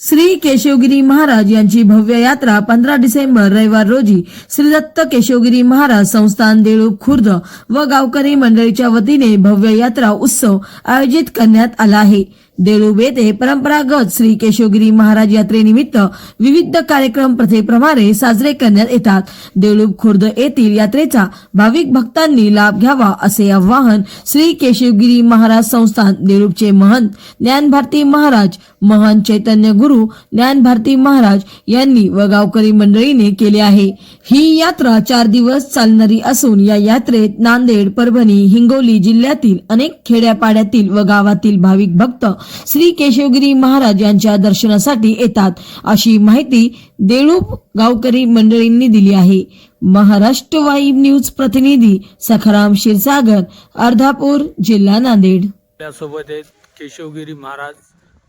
श्री केशवगिरी महाराज यांची भव्य यात्रा पंधरा डिसेंबर रविवार रोजी श्री दत्त केशवगिरी महाराज संस्थान देळूप खुर्द व गावकरी मंडळीच्या वतीने भव्य यात्रा उत्सव आयोजित करण्यात आला आहे. देळूब येथे परंपरागत श्री केशवगिरी महाराज यात्रेनिमित्त विविध कार्यक्रम प्रथेप्रमाणे साजरे करण्यात येतात. देळूब खुर्द येथील यात्रेचा भाविक भक्तांनी लाभ घ्यावा असे आवाहन श्री केशवगिरी महाराज संस्थान देळूबचे महंत ज्ञानभारती महाराज महंत चैतन्य गुरु ज्ञानभारती महाराज यांनी व गावकरी मंडळीने केले आहे. ही यात्रा चार दिवस चालणारी असून या यात्रेत नांदेड परभणी हिंगोली जिल्ह्यातील अनेक खेड्यापाड्यातील व गावातील भाविक भक्त श्री केशवगिरी महाराज यांच्या दर्शनासाठी येतात. अशी माहिती देळूप गावकरी मंडळींनी दिली आहे. महाराष्ट्र वाईब न्यूज प्रतिनिधी सखाराम क्षीरसागर अर्धापूर जिल्हा नांदेड. आहेत केशवगिरी महाराज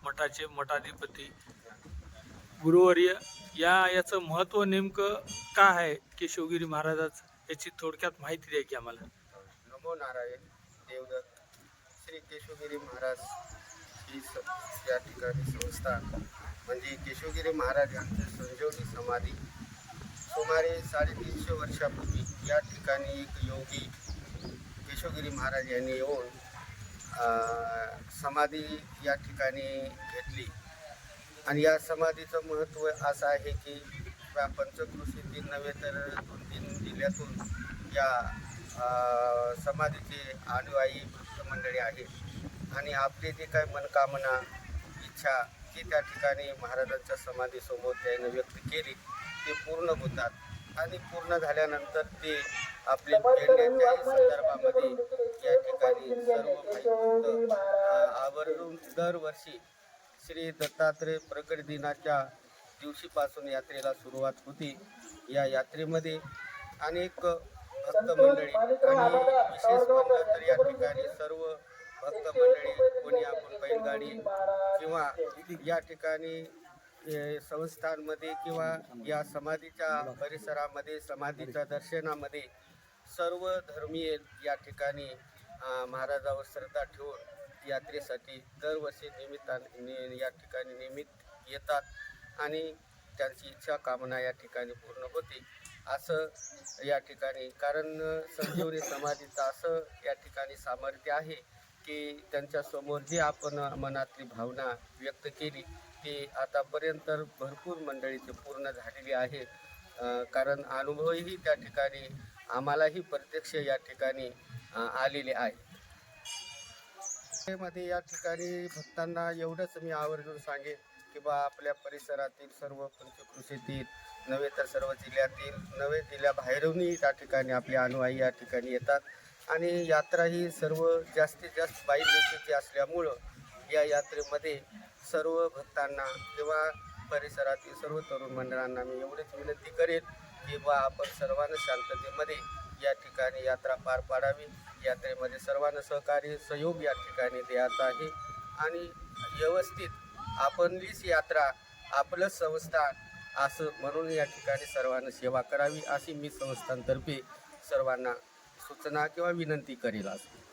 मठाचे मठाधिपती. गुरुवर्य या याचं महत्त्व नेमकं काय आहे केशवगिरी महाराजाचं? याची थोडक्यात माहिती द्या की आम्हाला. नमो नारायण देवदत्त श्री केशवगिरी महाराज. ही स या ठिकाणी संस्था म्हणजे केशवगिरी महाराज यांची संजीवनी समाधी सुमारे साडेतीनशे वर्षापूर्वी या ठिकाणी एक योगी केशवगिरी महाराज यांनी येऊन समाधी या ठिकाणी घेतली. आणि या समाधीचं महत्त्व असं आहे की या पंचकृषीतील नव्हे तर दोन तीन जिल्ह्यातून या समाधीचे अनुयायी भक्त आहेत. आणि आपले जे काही मनकामना इच्छा जी त्या ठिकाणी महाराजांच्या समाधीसमोर त्यानं व्यक्त केली ते पूर्ण होतात. आणि पूर्ण झाल्यानंतर ते आपले फेडण्याच्याही संदर्भामध्ये या ठिकाणी सर्व आवर्जून दरवर्षी श्री दत्तात्रय प्रगट दिनाच्या दिवशीपासून यात्रेला सुरुवात होती. या यात्रेमध्ये अनेक भक्त मंडळी आणि विशेष म्हणलं तर या ठिकाणी सर्व भक्त मंडळी बैलगाडी किंवा या ठिकाणी संस्थांमध्ये किंवा या समाधीच्या परिसरामध्ये समाधीच्या दर्शनामध्ये सर्व धर्मीय या ठिकाणी महाराजावर श्रद्धा ठेवून यात्रेसाठी दरवर्षी निमित्ताने या ठिकाणी निमित्त येतात आणि त्यांची इच्छा कामना या ठिकाणी पूर्ण होते. असं या ठिकाणी कारण संजीवनी समाधीचं असं या ठिकाणी सामर्थ्य आहे. की त्यांच्यासमोर जी आपण मनातली भावना व्यक्त केली ती आतापर्यंत भरपूर मंडळीची पूर्ण झालेली आहे. कारण अनुभवही त्या ठिकाणी आम्हालाही प्रत्यक्ष या ठिकाणी आलेले आहे मध्ये या ठिकाणी भक्तांना एवढंच मी आवर्जून सांगेन की बा आपल्या परिसरातील सर्व पंचकृषीतील नव्हे तर सर्व जिल्ह्यातील नवे जिल्ह्याबाहेरूनही त्या ठिकाणी आपले अनुयायी या ठिकाणी येतात. आणि यात्रा ही सर्व जास्तीत जास्त बाई बाईलेखीची असल्यामुळं या यात्रेमध्ये सर्व भक्तांना किंवा परिसरातील सर्व तरुण मंडळांना मी एवढीच विनंती करेन की बा आपण सर्वांना शांततेमध्ये या ठिकाणी यात्रा पार पाडावी. यात्रेमध्ये सर्वांना सहकार्य सहयोग या ठिकाणी द्यायचा आहे. आणि व्यवस्थित आपणलीच यात्रा आपलंच संस्थान असं म्हणून या ठिकाणी सर्वांना सेवा करावी अशी मी संस्थांतर्फे सर्वांना सूचना किंवा विनंती करेल असं.